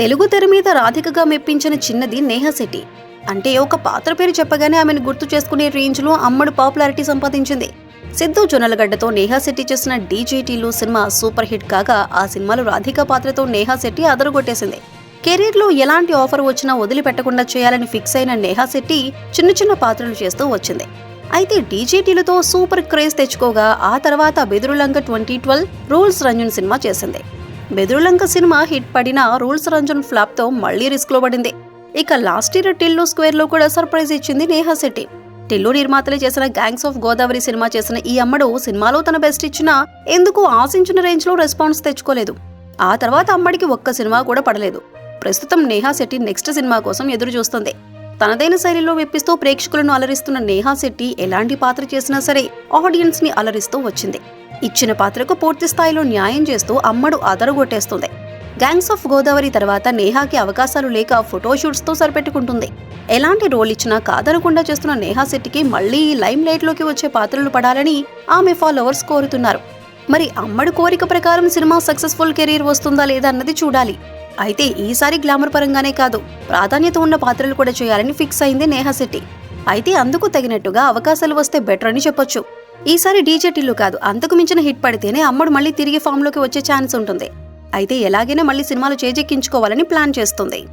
తెలుగు తెర మీద రాధికగా మెప్పించిన చిన్నది నేహా శెట్టి. అంటే ఒక పాత్ర పేరు చెప్పగానే ఆమెను గుర్తు చేసుకునే రేంజ్లో అమ్మడు పాపులారిటీ సంపాదించింది. సిద్ధు జొన్నలగడ్డతో నేహా శెట్టి చేసిన డీజేటీలు సినిమా సూపర్ హిట్ కాగా ఆ సినిమాలో రాధిక పాత్రతో నేహా శెట్టి అదరగొట్టేసింది. కెరీర్లో ఎలాంటి ఆఫర్ వచ్చినా వదిలిపెట్టకుండా చేయాలని ఫిక్స్ అయిన నేహా శెట్టి చిన్న చిన్న పాత్రలు చేస్తూ వచ్చింది. అయితే డీజేటీలతో సూపర్ క్రేజ్ తెచ్చుకోగా ఆ తర్వాత Bedurulanka twenty twelve rules Ranjan cinema చేసింది. బెదురులంక సినిమా హిట్ పడిన రూల్స్ రంజన్ ఫ్లాప్తో మళ్ళీ రిస్క్లో పడింది. ఇక లాస్ట్ ఇయర్ టిల్లు స్క్వేర్లో కూడా సర్ప్రైజ్ ఇచ్చింది నేహా శెట్టి. టిల్లు నిర్మాతలు చేసిన గ్యాంగ్స్ ఆఫ్ గోదావరి సినిమా చేసిన ఈ అమ్మడు సినిమాలో తన బెస్ట్ ఇచ్చినా ఎందుకు ఆశించిన రేంజ్లో రెస్పాన్స్ తెచ్చుకోలేదు. ఆ తర్వాత అమ్మడికి ఒక్క సినిమా కూడా పడలేదు. ప్రస్తుతం నేహా శెట్టి నెక్స్ట్ సినిమా కోసం ఎదురు చూస్తుంది. తనదైన శైలిలో మెప్పిస్తూ ప్రేక్షకులను అలరిస్తున్న నేహా శెట్టి ఎలాంటి పాత్ర చేసినా సరే ఆడియన్స్ని అలరిస్తూ వచ్చింది. ఇచ్చిన పాత్రకు పూర్తి స్థాయిలో న్యాయం చేస్తూ అమ్మడు అదరగొట్టేస్తుంది. గ్యాంగ్స్ ఆఫ్ గోదావరి తర్వాత నేహాకి అవకాశాలు లేక ఫోటోషూట్స్తో సరిపెట్టుకుంటుంది. ఎలాంటి రోల్ ఇచ్చినా కాదనకుండా చేస్తున్న నేహా శెట్టికి మళ్ళీ లైమ్ లైట్లోకి వచ్చే పాత్రలు పడాలని ఆమె ఫాలోవర్స్ కోరుతున్నారు. మరి అమ్మడు కోరిక ప్రకారం సినిమా సక్సెస్ఫుల్ కెరీర్ వస్తుందా లేదా అన్నది చూడాలి. అయితే ఈసారి గ్లామర్ పరంగానే కాదు ప్రాధాన్యత ఉన్న పాత్రలు కూడా చేయాలని ఫిక్స్ అయింది నేహా శెట్టి. అయితే అందుకు తగినట్టుగా అవకాశాలు వస్తే బెటర్ అని చెప్పొచ్చు. ఈసారి డీజే కాదు అంతకు మించిన హిట్ పడితేనే అమ్మడు మళ్ళీ తిరిగి ఫామ్లోకి వచ్చే ఛాన్స్ ఉంటుంది. అయితే ఎలాగైనా మళ్ళీ సినిమాలు చేజెక్కించుకోవాలని ప్లాన్ చేస్తుంది.